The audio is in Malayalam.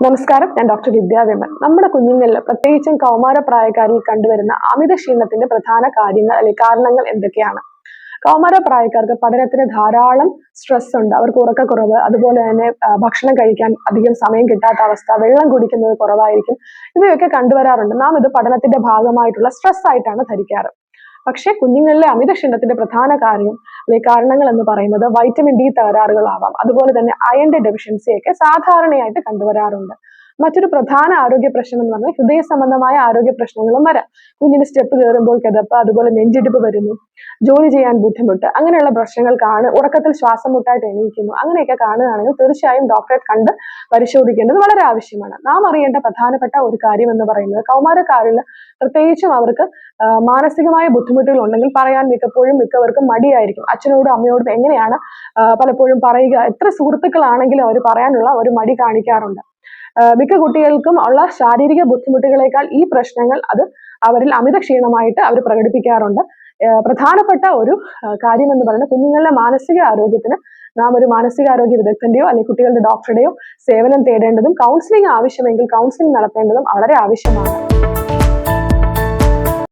നമസ്കാരം ഞാൻ ഡോക്ടർ വിദ്യാവിമൻ നമ്മുടെ കുഞ്ഞുങ്ങളിൽ പ്രത്യേകിച്ചും കൗമാരപ്രായക്കാരിൽ കണ്ടുവരുന്ന അമിത ക്ഷീണത്തിന്റെ പ്രധാന കാര്യങ്ങൾ അല്ലെങ്കിൽ കാരണങ്ങൾ എന്തൊക്കെയാണ്? കൗമാരപ്രായക്കാർക്ക് പഠനത്തിന് ധാരാളം സ്ട്രെസ് ഉണ്ട്. അവർക്ക് ഉറക്കക്കുറവ് അതുപോലെ തന്നെ ഭക്ഷണം കഴിക്കാൻ അധികം സമയം കിട്ടാത്ത അവസ്ഥ വെള്ളം കുടിക്കുന്നത് കുറവായിരിക്കും. ഇവയൊക്കെ കണ്ടുവരാറുണ്ട്. നാം ഇത് പഠനത്തിന്റെ ഭാഗമായിട്ടുള്ള സ്ട്രെസ് ആയിട്ടാണ് ധരിക്കാറ്. പക്ഷേ കുഞ്ഞുങ്ങളിലെ അമിത ക്ഷീണത്തിന്റെ പ്രധാന കാര്യം കാരണങ്ങൾ എന്ന് പറയുന്നത് വൈറ്റമിൻ ഡി തകരാറുകളാവാം. അതുപോലെ തന്നെ അയൺ ഡെഫിഷ്യൻസിയൊക്കെ സാധാരണയായിട്ട് കണ്ടുവരാറുണ്ട്. മറ്റൊരു പ്രധാന ആരോഗ്യ പ്രശ്നം എന്ന് പറഞ്ഞാൽ ഹൃദയ സംബന്ധമായ ആരോഗ്യ പ്രശ്നങ്ങളും വരാം. കുഞ്ഞിന് സ്റ്റെപ്പ് കയറുമ്പോൾ കിതപ്പ് അതുപോലെ നെഞ്ചിടിപ്പ് വരുന്നു. ജോലി ചെയ്യാൻ ബുദ്ധിമുട്ട് അങ്ങനെയുള്ള പ്രശ്നങ്ങൾക്കാണ് ഉറക്കത്തിൽ ശ്വാസം മുട്ടായിട്ട് എണീക്കുന്നു. അങ്ങനെയൊക്കെ കാണുകയാണെങ്കിൽ തീർച്ചയായും ഡോക്ടറെ കണ്ട് പരിശോധിക്കേണ്ടത് വളരെ ആവശ്യമാണ്. നാം അറിയേണ്ട പ്രധാനപ്പെട്ട ഒരു കാര്യം എന്ന് പറയുന്നത് കൗമാരക്കാരിൽ പ്രത്യേകിച്ചും അവർക്ക് മാനസികമായ ബുദ്ധിമുട്ടുകൾ ഉണ്ടെങ്കിൽ പറയാൻ മിക്കപ്പോഴും മിക്കവർക്കും മടിയായിരിക്കും. അച്ഛനോടും അമ്മയോടും എങ്ങനെയാണ് പലപ്പോഴും പറയുക. എത്ര സുഹൃത്തുക്കളാണെങ്കിലും അവർ പറയാനുള്ള ഒരു മടി കാണിക്കാറുണ്ട്. മിക്ക കുട്ടികൾക്കും ഉള്ള ശാരീരിക ബുദ്ധിമുട്ടുകളേക്കാൾ ഈ പ്രശ്നങ്ങൾ അത് അവരിൽ അമിത ക്ഷീണമായിട്ട് അവർ പ്രകടിപ്പിക്കാറുണ്ട്. പ്രധാനപ്പെട്ട ഒരു കാര്യം എന്ന് പറയുന്നത് കുഞ്ഞുങ്ങളുടെ മാനസിക ആരോഗ്യത്തിന് നാം ഒരു മാനസികാരോഗ്യ വിദഗ്ധന്റെയോ അല്ലെങ്കിൽ കുട്ടികളുടെ ഡോക്ടറുടെയോ സേവനം തേടേണ്ടതും കൗൺസിലിംഗ് ആവശ്യമെങ്കിൽ കൗൺസിലിംഗ് നടത്തേണ്ടതും വളരെ ആവശ്യമാണ്.